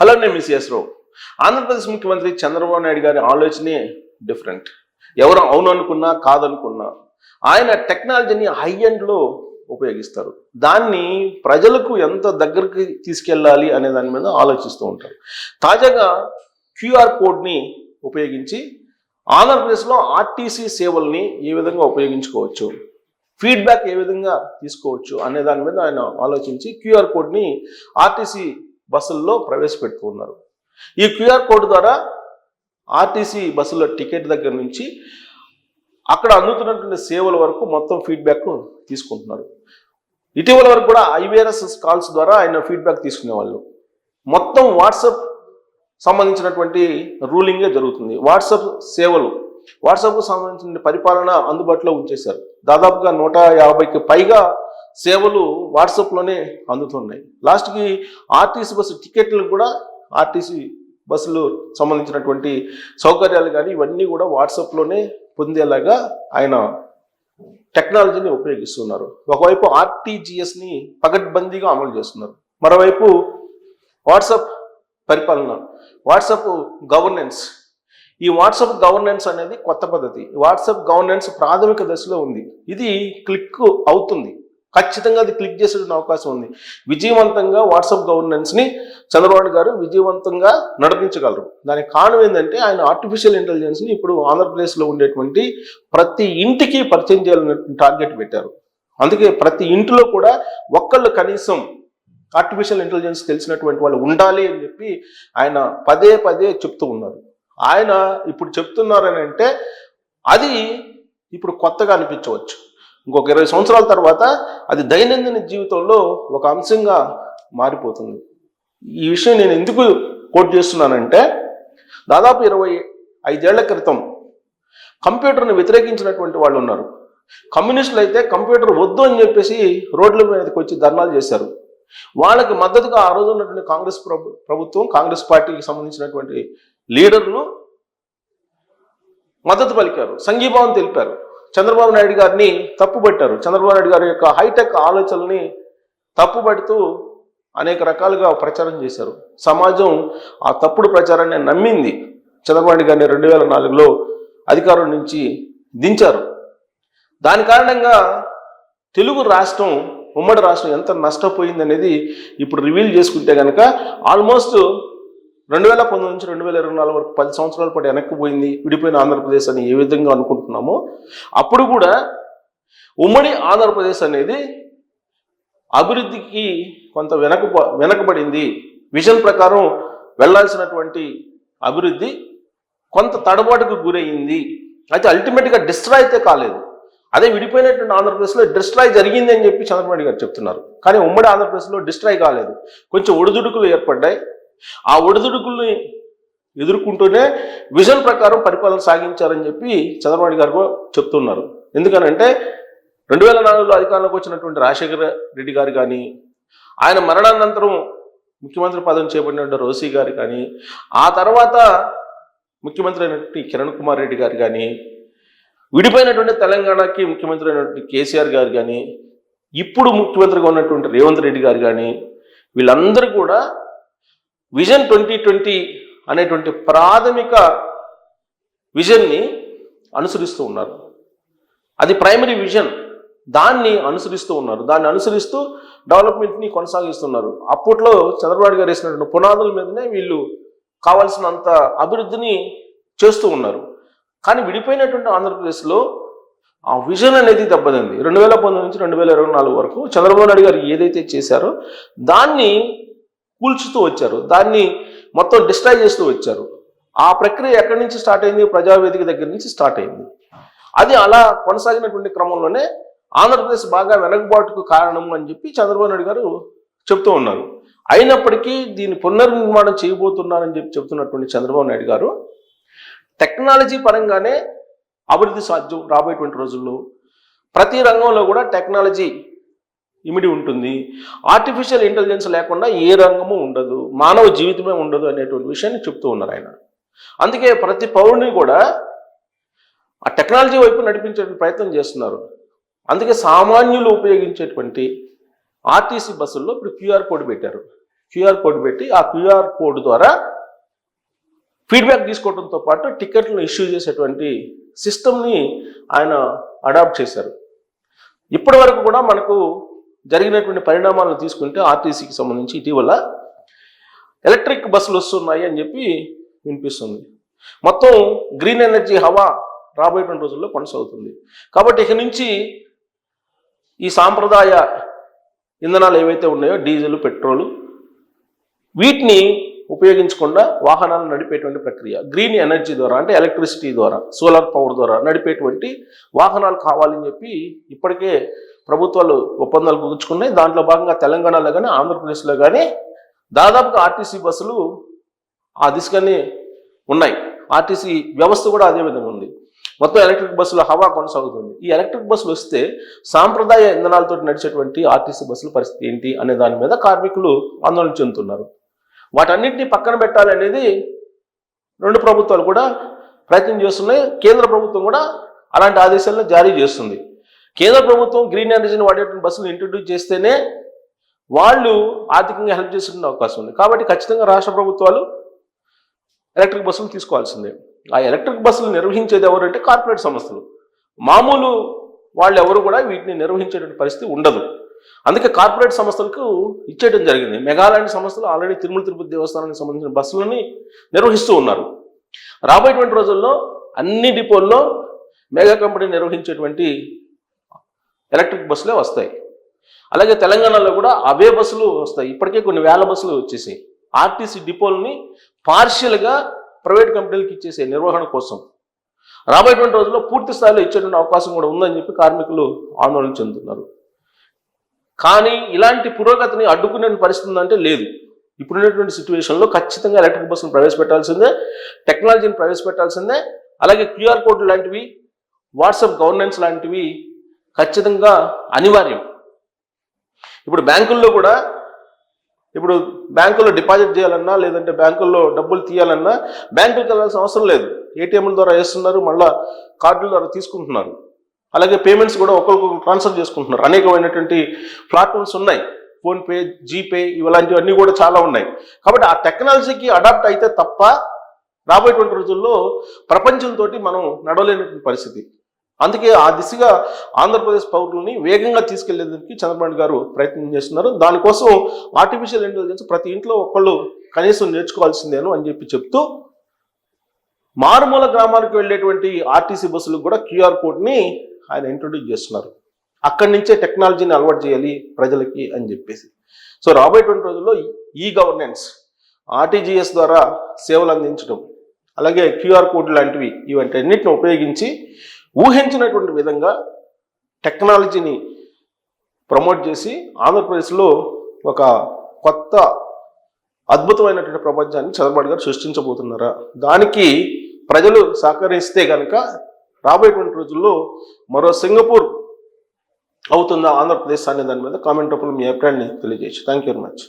Hello నేను miss రావు ఆంధ్రప్రదేశ్ ముఖ్యమంత్రి చంద్రబాబు నాయుడు గారి ఆలోచనే డిఫరెంట్ ఎవరు అవును అనుకున్నా కాదనుకున్నా ఆయన టెక్నాలజీని హై ఎండ్లో ఉపయోగిస్తారు. దాన్ని ప్రజలకు ఎంత దగ్గరికి తీసుకెళ్ళాలి అనే దాని మీద ఆలోచిస్తూ ఉంటారు. తాజాగా క్యూఆర్ కోడ్ని ఉపయోగించి ఆంధ్రప్రదేశ్లో ఆర్టీసీ సేవల్ని ఏ విధంగా ఉపయోగించుకోవచ్చు ఫీడ్బ్యాక్ ఏ విధంగా తీసుకోవచ్చు అనే దాని మీద ఆయన ఆలోచించి క్యూఆర్ కోడ్ని ఆర్టీసీ బస్సుల్లో ప్రవేశపెడుతూ ఉన్నారు ఈ క్యూఆర్ కోడ్ ద్వారా ఆర్టీసీ బస్సుల టికెట్ దగ్గర నుంచి అక్కడ అందుతున్నటువంటి సేవల వరకు మొత్తం ఫీడ్బ్యాక్ తీసుకుంటున్నారు. ఇటీవల వరకు కూడా ఐవీఆర్ఎస్ కాల్స్ ద్వారా ఆయన ఫీడ్బ్యాక్ తీసుకునేవాళ్ళు. మొత్తం వాట్సప్ సంబంధించినటువంటి రూలింగే జరుగుతుంది. వాట్సప్ సేవలు వాట్సాప్కు సంబంధించిన పరిపాలన అందుబాటులో ఉంచేశారు. దాదాపుగా నూట యాభైకి పైగా సేవలు వాట్సాప్లోనే అందుతున్నాయి. లాస్ట్కి ఆర్టీసీ బస్సు టికెట్లు కూడా ఆర్టీసీ బస్సులు సంబంధించినటువంటి సౌకర్యాలు కానీ ఇవన్నీ కూడా వాట్సాప్లోనే పొందేలాగా ఆయన టెక్నాలజీని ఉపయోగిస్తున్నారు. ఒకవైపు ఆర్టీజీఎస్ని పగడ్బందీగా అమలు చేస్తున్నారు. మరోవైపు వాట్సాప్ పరిపాలన వాట్సాప్ గవర్నెన్స్. ఈ వాట్సాప్ గవర్నెన్స్ అనేది కొత్త పద్ధతి. వాట్సాప్ గవర్నెన్స్ ప్రాథమిక దశలో ఉంది. ఇది క్లిక్ అవుతుంది. ఖచ్చితంగా అది క్లిక్ చేసే అవకాశం ఉంది. విజయవంతంగా వాట్సాప్ గవర్నెన్స్ని చంద్రబాబు గారు విజయవంతంగా నడిపించగలరు. దానికి కారణం ఏంటంటే ఆయన ఆర్టిఫిషియల్ ఇంటెలిజెన్స్ని ఇప్పుడు ఆంధ్రప్రదేశ్లో ఉండేటువంటి ప్రతి ఇంటికి పరిచయం చేయాలని టార్గెట్ పెట్టారు. అందుకే ప్రతి ఇంటిలో కూడా ఒక్కళ్ళు కనీసం ఆర్టిఫిషియల్ ఇంటెలిజెన్స్ తెలిసినటువంటి వాళ్ళు ఉండాలి అని చెప్పి ఆయన పదే పదే చెప్తూ ఉన్నారు. ఆయన ఇప్పుడు చెప్తున్నారని అంటే అది ఇప్పుడు కొత్తగా అనిపించవచ్చు. ఇంకొక ఇరవై సంవత్సరాల తర్వాత అది దైనందిన జీవితంలో ఒక అంశంగా మారిపోతుంది. ఈ విషయం నేను ఎందుకు కోట్ చేస్తున్నానంటే దాదాపు ఇరవై ఐదేళ్ళ క్రితం కంప్యూటర్ని వ్యతిరేకించినటువంటి వాళ్ళు ఉన్నారు. కమ్యూనిస్టులు అయితే కంప్యూటర్ వద్దు అని చెప్పేసి రోడ్ల మీదకి వచ్చి ధర్నాలు చేశారు. వాళ్ళకి మద్దతుగా ఆ రోజు ఉన్నటువంటి కాంగ్రెస్ ప్రభుత్వం కాంగ్రెస్ పార్టీకి సంబంధించినటువంటి లీడర్లు మద్దతు పలికారు సంఘీభావం తెలిపారు. చంద్రబాబు నాయుడు గారిని తప్పుబట్టారు. చంద్రబాబు నాయుడు గారి యొక్క హైటెక్ ఆలోచనల్ని తప్పుపడుతూ అనేక రకాలుగా ప్రచారం చేశారు. సమాజం ఆ తప్పుడు ప్రచారాన్ని నమ్మింది. చంద్రబాబు నాయుడు గారిని రెండు వేల నాలుగులో అధికారం నుంచి దించారు. దాని కారణంగా తెలుగు రాష్ట్రం ఉమ్మడి రాష్ట్రం ఎంత నష్టపోయింది అనేది ఇప్పుడు రివీల్ చేసుకుంటే కనుక ఆల్మోస్ట్ రెండు వేల పంతొమ్మిది నుంచి రెండు వేల ఇరవై నాలుగు వరకు పది సంవత్సరాల పాటు వెనక్కి పోయింది విడిపోయిన ఆంధ్రప్రదేశ్ అని ఏ విధంగా అనుకుంటున్నామో అప్పుడు కూడా ఉమ్మడి ఆంధ్రప్రదేశ్ అనేది అభివృద్ధికి కొంత వెనక వెనకబడింది. విజన్ ప్రకారం వెళ్ళాల్సినటువంటి అభివృద్ధి కొంత తడబాటుకు గురయ్యింది అయితే అల్టిమేట్గా డిస్ట్రాయ్ అయితే కాలేదు. అదే విడిపోయినటువంటి ఆంధ్రప్రదేశ్లో డిస్ట్రాయ్ జరిగింది అని చెప్పి చంద్రబాబు గారు చెప్తున్నారు. కానీ ఉమ్మడి ఆంధ్రప్రదేశ్లో డిస్ట్రాయ్ కాలేదు. కొంచెం ఒడిదుడుకులు ఏర్పడ్డాయి. ఆ ఒడిదుడుకుల్ని ఎదుర్కొంటూనే విజన్ ప్రకారం పరిపాలన సాగించారని చెప్పి చంద్రబాబు గారు చెప్తున్నారు. ఎందుకనంటే రెండు వేల నాలుగులో అధికారంలోకి వచ్చినటువంటి రాజశేఖర రెడ్డి గారు కానీ ఆయన మరణానంతరం ముఖ్యమంత్రి పదవి చేపట్టినటువంటి రోసీ గారు కానీ ఆ తర్వాత ముఖ్యమంత్రి అయినటువంటి కిరణ్ కుమార్ రెడ్డి గారు కానీ విడిపోయినటువంటి తెలంగాణకి ముఖ్యమంత్రి అయినటువంటి కేసీఆర్ గారు కానీ ఇప్పుడు ముఖ్యమంత్రిగా ఉన్నటువంటి రేవంత్ రెడ్డి గారు కానీ వీళ్ళందరూ కూడా విజన్ ట్వంటీ ట్వంటీ అనేటువంటి ప్రాథమిక విజన్ని అనుసరిస్తూ ఉన్నారు. అది ప్రైమరీ విజన్. దాన్ని అనుసరిస్తూ ఉన్నారు. దాన్ని అనుసరిస్తూ డెవలప్మెంట్ని కొనసాగిస్తున్నారు. అప్పట్లో చంద్రబాబు గారు వేసినటువంటి పునాదుల మీదనే వీళ్ళు కావాల్సినంత అభివృద్ధిని చేస్తూ ఉన్నారు. కానీ విడిపోయినటువంటి ఆంధ్రప్రదేశ్లో ఆ విజన్ అనేది దెబ్బతింది. రెండు వేల పంతొమ్మిది నుంచి రెండు వేల ఇరవై నాలుగు వరకు చంద్రబాబు నాయుడు గారు ఏదైతే చేశారో దాన్ని కూల్చుతూ వచ్చారు. దాన్ని మొత్తం డిస్ట్రాయ్ చేస్తూ వచ్చారు. ఆ ప్రక్రియ ఎక్కడి నుంచి స్టార్ట్ అయింది? ప్రజావేదిక దగ్గర నుంచి స్టార్ట్ అయింది. అది అలా కొనసాగినటువంటి క్రమంలోనే ఆంధ్రప్రదేశ్ బాగా వెనకబాటుకు కారణం అని చెప్పి చంద్రబాబు నాయుడు గారు చెప్తూ ఉన్నారు. అయినప్పటికీ దీన్ని పునర్నిర్మాణం చేయబోతున్నారని చెప్పి చెప్తున్నటువంటి చంద్రబాబు నాయుడు గారు టెక్నాలజీ పరంగానే అభివృద్ధి సాధ్యం రాబోయేటువంటి రోజుల్లో ప్రతి రంగంలో కూడా టెక్నాలజీ ఇమిడి ఉంటుంది. ఆర్టిఫిషియల్ ఇంటెలిజెన్స్ లేకుండా ఏ రంగము ఉండదు. మానవ జీవితమే ఉండదు అనేటువంటి విషయాన్ని చెప్తూ ఉన్నారు ఆయన. అందుకే ప్రతి పౌరుని కూడా ఆ టెక్నాలజీ వైపు నడిపించే ప్రయత్నం చేస్తున్నారు. అందుకే సామాన్యులు ఉపయోగించేటువంటి ఆర్టీసీ బస్సుల్లో ఇప్పుడు క్యూఆర్ కోడ్ పెట్టారు. క్యూఆర్ కోడ్ పెట్టి ఆ క్యూఆర్ కోడ్ ద్వారా ఫీడ్బ్యాక్ తీసుకోవడంతో పాటు టికెట్లను ఇష్యూ చేసేటువంటి సిస్టమ్ని ఆయన అడాప్ట్ చేశారు. ఇప్పటి వరకు కూడా మనకు జరిగినటువంటి పరిణామాలను తీసుకుంటే ఆర్టీసీకి సంబంధించి ఇటీవల ఎలక్ట్రిక్ బస్సులు వస్తున్నాయి అని చెప్పి వినిపిస్తుంది. మొత్తం గ్రీన్ ఎనర్జీ హవా రాబోయేటువంటి రోజుల్లో కొనసాగుతుంది. కాబట్టి ఇక నుంచి ఈ సాంప్రదాయ ఇంధనాలు ఏవైతే ఉన్నాయో డీజిల్ పెట్రోలు వీటిని ఉపయోగించకుండా వాహనాలు నడిపేటువంటి ప్రక్రియ గ్రీన్ ఎనర్జీ ద్వారా అంటే ఎలక్ట్రిసిటీ ద్వారా సోలార్ పవర్ ద్వారా నడిపేటువంటి వాహనాలు కావాలని చెప్పి ఇప్పటికే ప్రభుత్వాలు ఒప్పందాలు కుదుర్చుకున్నాయి. దాంట్లో భాగంగా తెలంగాణలో కానీ ఆంధ్రప్రదేశ్లో కానీ దాదాపుగా ఆర్టీసీ బస్సులు ఆ దిశగానే ఉన్నాయి. ఆర్టీసీ వ్యవస్థ కూడా అదే విధంగా ఉంది. మొత్తం ఎలక్ట్రిక్ బస్సుల హవా కొనసాగుతుంది. ఈ ఎలక్ట్రిక్ బస్సులు వస్తే సాంప్రదాయ ఇంధనాలతో నడిచేటువంటి ఆర్టీసీ బస్సుల పరిస్థితి ఏంటి అనే దాని మీద కార్మికులు ఆందోళన చెందుతున్నారు. వాటన్నింటినీ పక్కన పెట్టాలనేది రెండు ప్రభుత్వాలు కూడా ప్రయత్నం చేస్తున్నాయి. కేంద్ర ప్రభుత్వం కూడా అలాంటి ఆదేశాలను జారీ చేస్తుంది. కేంద్ర ప్రభుత్వం గ్రీన్ ఎనర్జీని వాడేటువంటి బస్సులు ఇంట్రడ్యూస్ చేస్తేనే వాళ్ళు ఆర్థికంగా హెల్ప్ చేసుకునే అవకాశం ఉంది. కాబట్టి ఖచ్చితంగా రాష్ట్ర ప్రభుత్వాలు ఎలక్ట్రిక్ బస్సులు తీసుకోవాల్సిందే. ఆ ఎలక్ట్రిక్ బస్సులు నిర్వహించేది ఎవరు అంటే కార్పొరేట్ సంస్థలు. మామూలు వాళ్ళు ఎవరు కూడా వీటిని నిర్వహించేటువంటి పరిస్థితి ఉండదు. అందుకే కార్పొరేట్ సంస్థలకు ఇచ్చేయడం జరిగింది. మెఘాలయ సంస్థలు ఆల్రెడీ తిరుమల తిరుపతి దేవస్థానానికి సంబంధించిన బస్సులని నిర్వహిస్తూ ఉన్నారు. రాబోయేటువంటి రోజుల్లో అన్ని డిపోల్లో మెగా కంపెనీ నిర్వహించేటువంటి ఎలక్ట్రిక్ బస్సులే వస్తాయి. అలాగే తెలంగాణలో కూడా అవే బస్సులు వస్తాయి. ఇప్పటికే కొన్ని వేల బస్సులు వచ్చేసాయి. ఆర్టీసీ డిపోలని పార్షియల్గా ప్రైవేట్ కంపెనీలకు ఇచ్చేసే నిర్వహణ కోసం. రాబోయేటువంటి రోజుల్లో పూర్తి స్థాయిలో ఇచ్చేటువంటి అవకాశం కూడా ఉందని చెప్పి కార్మికులు ఆందోళన చెందుతున్నారు. కానీ ఇలాంటి పురోగతిని అడ్డుకునే పరిస్థితి ఉందంటే లేదు. ఇప్పుడున్నటువంటి సిచ్యువేషన్లో ఖచ్చితంగా ఎలక్ట్రిక్ బస్సును ప్రవేశపెట్టాల్సిందే టెక్నాలజీని ప్రవేశపెట్టాల్సిందే అలాగే క్యూఆర్ కోడ్ లాంటివి వాట్సాప్ గవర్నెన్స్ లాంటివి ఖచ్చితంగా అనివార్యం. ఇప్పుడు బ్యాంకుల్లో కూడా ఇప్పుడు బ్యాంకుల్లో డిపాజిట్ చేయాలన్నా లేదంటే బ్యాంకుల్లో డబ్బులు తీయాలన్నా బ్యాంకులకు వెళ్ళాల్సిన అవసరం లేదు. ఏటీఎంల ద్వారా వేస్తున్నారు మళ్ళీ కార్డుల ద్వారా తీసుకుంటున్నారు. అలాగే పేమెంట్స్ కూడా ఒకరికొకరు ట్రాన్స్ఫర్ చేసుకుంటున్నారు. అనేకమైనటువంటి ప్లాట్ఫామ్స్ ఉన్నాయి. ఫోన్పే జీపే ఇలాంటివన్నీ కూడా చాలా ఉన్నాయి. కాబట్టి ఆ టెక్నాలజీకి అడాప్ట్ అయితే తప్ప రాబోయేటువంటి రోజుల్లో ప్రపంచంతో మనం నడవలేనటువంటి పరిస్థితి. అందుకే ఆ దిశగా ఆంధ్రప్రదేశ్ పౌరులని వేగంగా తీసుకెళ్ళేందుకు చంద్రబాబు గారు ప్రయత్నం చేస్తున్నారు. దానికోసం ఆర్టిఫిషియల్ ఇంటెలిజెన్స్ ప్రతి ఇంట్లో ఒకళ్ళు కనీసం నేర్చుకోవాల్సిందేను అని చెప్పి చెప్తూ మారుమూల గ్రామాలకు వెళ్ళేటువంటి ఆర్టీసీ బస్సులకు కూడా క్యూఆర్ కోడ్ని ఆయన ఇంట్రొడ్యూస్ చేస్తున్నారు. అక్కడి నుంచే టెక్నాలజీని అలవాటు చేయాలి ప్రజలకి అని చెప్పేసి. సో రాబోయేటువంటి రోజుల్లో ఈ గవర్నెన్స్ ఆర్టీజీఎస్ ద్వారా సేవలు అందించడం అలాగే క్యూఆర్ కోడ్ లాంటివి ఇవన్నిటిని ఉపయోగించి ఊహించినటువంటి విధంగా టెక్నాలజీని ప్రమోట్ చేసి ఆంధ్రప్రదేశ్లో ఒక కొత్త అద్భుతమైనటువంటి ప్రపంచాన్ని చంద్రబాబు గారు సృష్టించబోతున్నారా? దానికి ప్రజలు సహకరిస్తే కనుక రాబోయేటువంటి రోజుల్లో మరో సింగపూర్ అవుతుందా ఆంధ్రప్రదేశ్ అనే దాని మీద కామెంట్ రూపంలో మీ అభిప్రాయాన్ని తెలియజేయచ్చు. Thank you very much